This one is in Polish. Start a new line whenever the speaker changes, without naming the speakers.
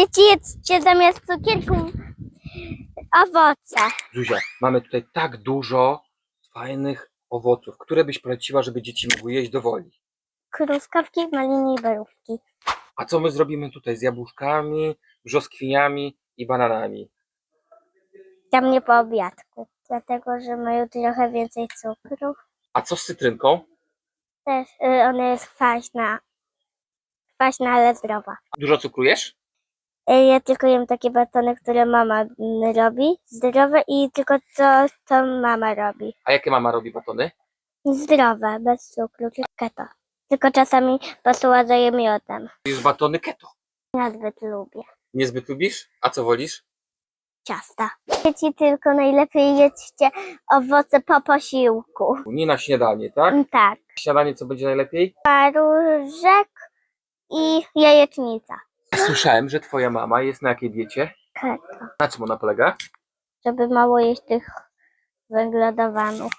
Dzieci jedzcie zamiast cukierków owoce.
Zuzia, mamy tutaj tak dużo fajnych owoców. Które byś poleciła, żeby dzieci mogły jeść do woli?
Kruskawki, maliny i borówki.
A co my zrobimy tutaj z jabłuszkami, brzoskwiniami i bananami?
Dla mnie po obiadku. Dlatego, że mają trochę więcej cukru.
A co z cytrynką?
Też y, ona jest kwaśna. Kwaśna, ale zdrowa.
Dużo cukrujesz?
Ja tylko jem takie batony, które mama mm, robi. Zdrowe i tylko to, co mama robi.
A jakie mama robi batony?
Zdrowe, bez cukru, tylko keto. Tylko czasami posładzaję miodem.
Jest batony keto.
Nazbyt lubię.
Niezbyt lubisz? A co wolisz?
Ciasta. Dzieci tylko najlepiej jedzcie owoce po posiłku.
Nie na śniadanie, tak?
Mm, Tak.
Śniadanie co będzie najlepiej?
Paróżek i jajecznica.
Słyszałem, że twoja mama jest na jakiej diecie?
Keto.
Na czym ona polega?
Żeby mało jeść tych węglodowanów.